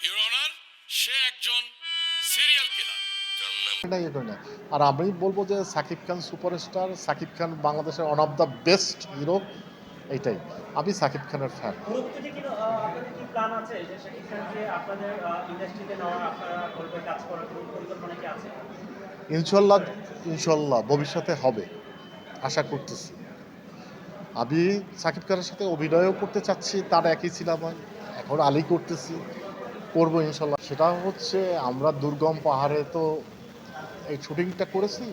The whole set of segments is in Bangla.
ইউর অনার সে একজন সিরিয়াল কিলার ইয়ে আর আমি বলব যে সাকিব খান সুপারস্টার সাকিব খান বাংলাদেশের one of the best hero এইটাই। আমি সাকিব খানের ফ্যান পরবর্তীতে কি আহ, আপনাদের কি প্ল্যান আছে যে শাকিব খানকে আপনাদের ইন্ডাস্ট্রিতে নেওয়ার আপনারা গল্পে কাজ করার কোনো পরিকল্পনা কি আছে? ইনশাল্লাহ ইনশাল্লাহ ভবিষ্যতে হবে। আশা করতেছি। আমি সাকিব খানের সাথে অভিনয়ও করতে চাচ্ছি তার একই সিনেমায় এখন আলী করতেছি। করব ইনশাল্লাহ। সেটা হচ্ছে আমরা দুর্গম পাহাড়ে তো এই শুটিংটা করেছি।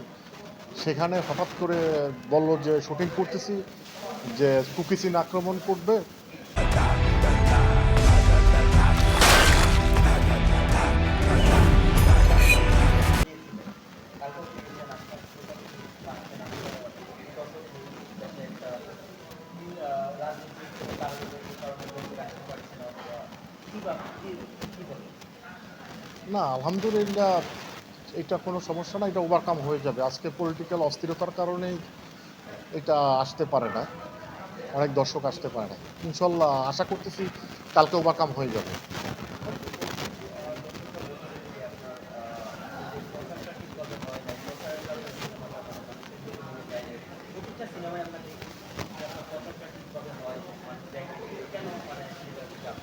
সেখানে হঠাৎ করে বলল যে শুটিং করতেছি, যে কুকিসিন আক্রমণ করবে। না, আলহামদুলিল্লাহ, এটা কোনো সমস্যা না, এটা ওভারকাম হয়ে যাবে। আজকে পলিটিক্যাল অস্থিরতার কারণেই এটা আসতে পারে না। অনেক দর্শক আসতে পারে না। ইনশাল্লাহ, আশা করতেছি কালকে ওভারকাম হয়ে যাবে প্রত্যেকটা সিনেমায় আমরা দেখি যে আপনার প্রচারটা ঠিকভাবে হয় মানে জায়গায় কেন মানে সেটা চাপ?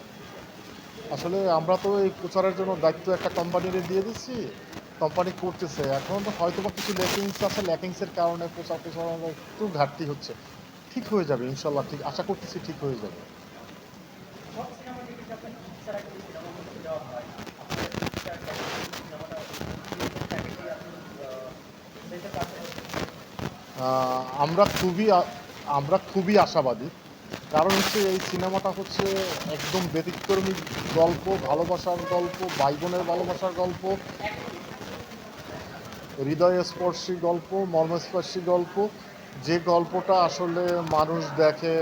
আসলে আমরা তো এই প্রচারের জন্য দায়িত্ব একটা কোম্পানিরে দিয়ে দিচ্ছি, কোম্পানি করতেছে। এখন হয়তো বা কিছু ল্যাকিংস আছে, ল্যাকিংসের কারণে প্রচার প্রচারণার একটু ঘাটতি হচ্ছে। ঠিক হয়ে যাবে, ইনশাল্লাহ ঠিক, আশা করতেছি ঠিক হয়ে যাবে। আমরা খুবই আমরা খুবই আশাবাদী। কারণ হচ্ছে এই সিনেমাটা হচ্ছে একদম ব্যতিক্রমী গল্প, ভালোবাসার গল্প ভাই বোনের ভালোবাসার গল্প, হৃদয়স্পর্শী গল্প, মর্মস্পর্শী গল্প। যে গল্পটা আসলে মানুষ দেখে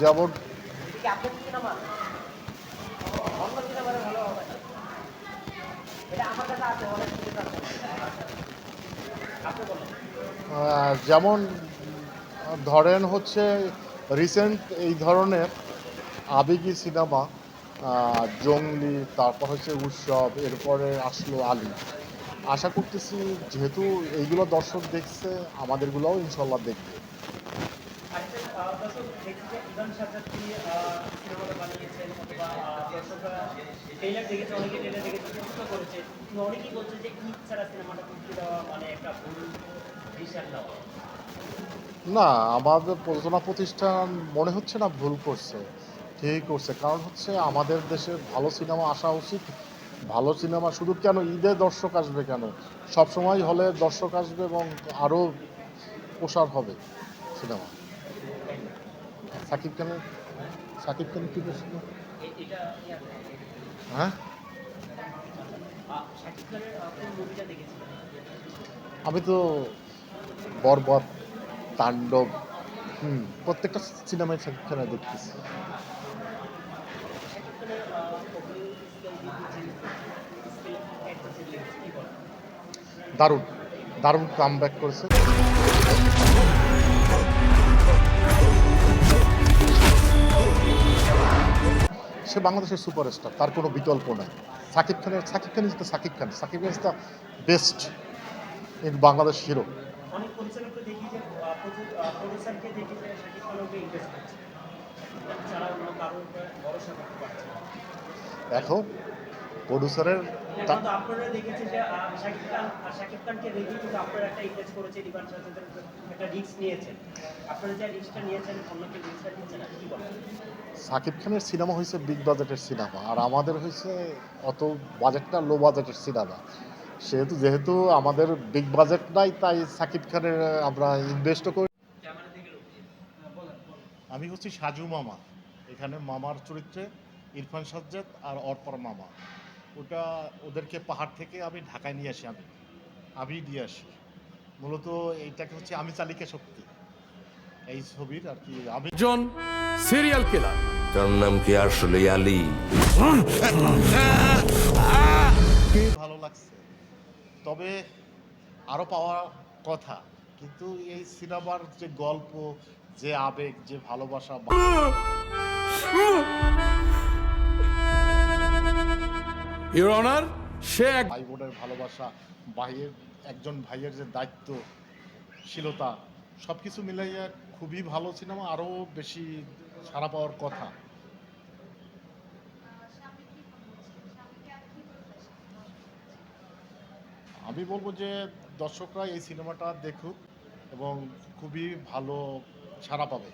যেমন আমার কাছে আছে, অনেক আপনি বলেন। যেমন ধরেন হচ্ছে রিসেন্ট এই ধরনের আবেগী সিনেমা জঙ্গলি, তারপর হচ্ছে উৎসব, এরপরে আসলো আলী। আশা করতেছি যেহেতু এইগুলো দর্শক দেখছে, আমাদেরগুলোও ইনশাল্লাহ দেখবে। অনেকেই বলছে যে ছাড়া সিনেমাটা দেওয়া মানে একটা ভুল। না আমাদের প্রযোজনা প্রতিষ্ঠান মনে হচ্ছে না ভুল করছে ঠিকই করছে। কারণ হচ্ছে আমাদের দেশে ভালো সিনেমা আসা উচিত। ভালো সিনেমা শুধু কেন ঈদে দর্শক আসবে কেন? সব সময় হলে দর্শক আসবে এবং আরও প্রসার হবে সিনেমা। সাকিব খানের সাকিব খান কী হ্যাঁ? আমি তো বরবাদ তাণ্ডব, হুম, প্রত্যেকটা সিনেমায় সাকিব খানের দেখতেছি। দারুণ দারুণ কাম ব্যাক করেছে। সে বাংলাদেশের সুপারস্টার তার কোনো বিকল্প নাই। সাকিব খানের, Shakib Khan is the Shakib Khan. Shakib is the best in Bangladesh hero প্রডিউসারকে দেখি যে শাকিব খান ওকে ইনভেস্ট করছে ছাড়া অন্য কারোর ভরসা করতে পারছে না। এখন প্রডিউসারের আপনারা দেখেছেন যে শাকিব খান শাকিব খানকে দেখেই কিন্তু আপনারা একটা ইনভেস্ট করেছেন রিবান সাজাদের একটা রিস্ক নিয়েছেন। আপনারা যে রিস্কটা নিয়েছেন অন্যকে রিস্কটা নিচ্ছেন কি বলেন? সাকিব খানের সিনেমা হয়েছে বিগ বাজেটের সিনেমা আর আমাদের হয়েছে অত বাজেটটা লো বাজেটের সিনেমা। সেহেতু যেহেতু আমাদের বিগ বাজেট নাই তাই সাকিব খানের আমরা ইনভেস্টও করি। আমি হচ্ছি সাজু মামা। এখানে মামার চরিত্রে ইরফান সাজ্জাদ আর অর্পর মামা। ওটা ওদেরকে পাহাড় থেকে আমি ঢাকায় নিয়ে আসি আমি। আমি দিয়ে আসি। মূলত এইটাকে হচ্ছে আমি চালিকা শক্তি। এই ছবির আর কি আমি একজন সিরিয়াল কিলার যার নাম কি আসলে আলী? ভালো লাগছে? তবে আরও পাওয়ার কথা কিন্তু এই সিনেমার যে গল্প যে আবেগ যে ভালোবাসা বা- ইউর অনার সে ভাই বোনের ভালোবাসা ভাইয়ের একজন ভাইয়ের যে দায়িত্বশীলতা সব কিছু মিলাইয়া খুবই ভালো সিনেমা আরও বেশি সারা পাওয়ার কথা। আমি বলব যে দর্শকরা এই সিনেমাটা দেখুক এবং খুবই ভালো সাড়া পাবে।